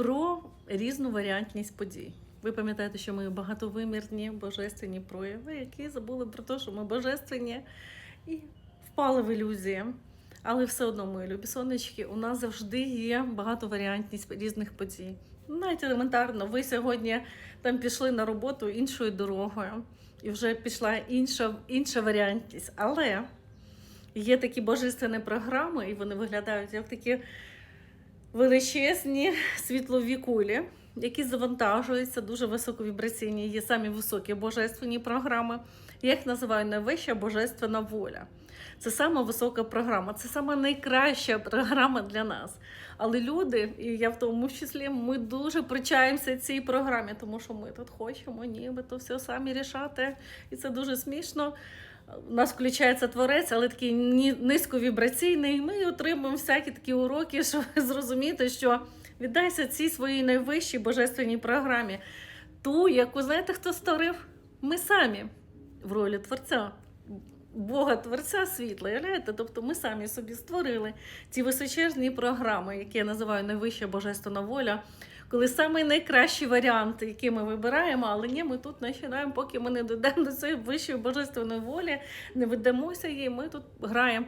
про різну варіантність подій. Ви пам'ятаєте, що ми багатовимірні божественні прояви, які забули про те, що ми божественні і впали в ілюзії. Але все одно, мої любі сонечки, у нас завжди є багатоваріантність різних подій. Навіть елементарно, ви сьогодні там пішли на роботу іншою дорогою, і вже пішла інша, інша варіантність. Але є такі божественні програми, і вони виглядають як такі величезні світлові кулі, які завантажуються дуже високовібраційні. Є самі високі божественні програми. Я їх називаю найвища божественна воля. Це сама висока програма, це сама найкраща програма для нас. Але люди, і я в тому числі, ми дуже причаємося цій програмі, тому що ми тут хочемо нібито все самі рішати. І це дуже смішно. У нас включається творець, але такий низьковібраційний. Ми отримуємо всякі такі уроки, щоб зрозуміти, що віддайся цій своїй найвищій божественній програмі. Ту, яку знаєте, хто створив? Ми самі в ролі творця. Бога Творця світла, являєте? Тобто ми самі собі створили ці височезні програми, які я називаю найвища божественна воля, коли саме найкращі варіанти, які ми вибираємо, але ні, ми тут починаємо, поки ми не дійдемо до цієї вищої божественної волі, не ведемося їй, ми тут граємо.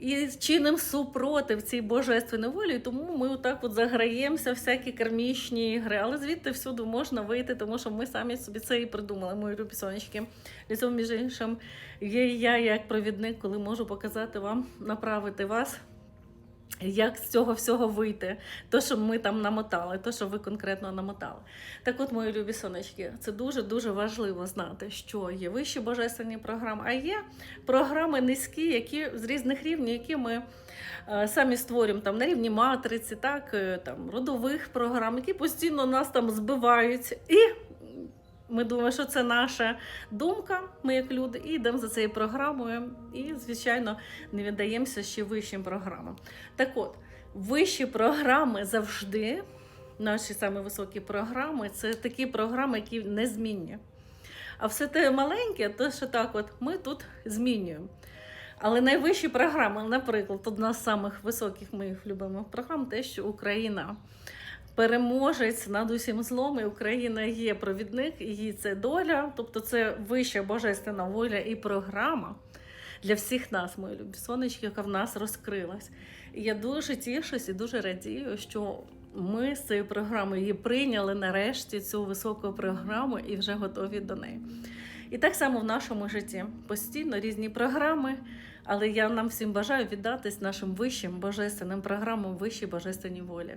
І чинимо супротив цій божественної волі, тому ми отак от заграємося, всякі кармічні ігри. Але звідти всюди можна вийти, тому що ми самі собі це і придумали, мої любі сонечки. І цього, між іншим, є я як провідник, коли можу показати вам, направити вас. Як з цього всього вийти? То, що ми там намотали, то, що ви конкретно намотали. Так от, мої любі сонечки, це дуже-дуже важливо знати, що є вищі божественні програми, а є програми низькі, які з різних рівнів, які ми е, самі створюємо там на рівні матриці, так, е, там, родових програм, які постійно нас там збивають. І ми думаємо, що це наша думка, ми як люди, і йдемо за цією програмою, і, звичайно, не віддаємося ще вищим програмам. Так от, вищі програми завжди, наші саме високі програми, це такі програми, які незмінні. А все те маленьке, то що так, от ми тут змінюємо. Але найвищі програми, наприклад, одна з самих високих моїх любимих програм, те, що Україна переможець над усім злом, і Україна є провідник, її це доля, тобто це вища божественна воля і програма для всіх нас, мої любі сонечки, яка в нас розкрилась. І я дуже тішусь і дуже радію, що ми з цією програмою її прийняли нарешті цю високу програму і вже готові до неї. І так само в нашому житті постійно різні програми, але я нам всім бажаю віддатись нашим вищим божественним програмам вищій божественній волі.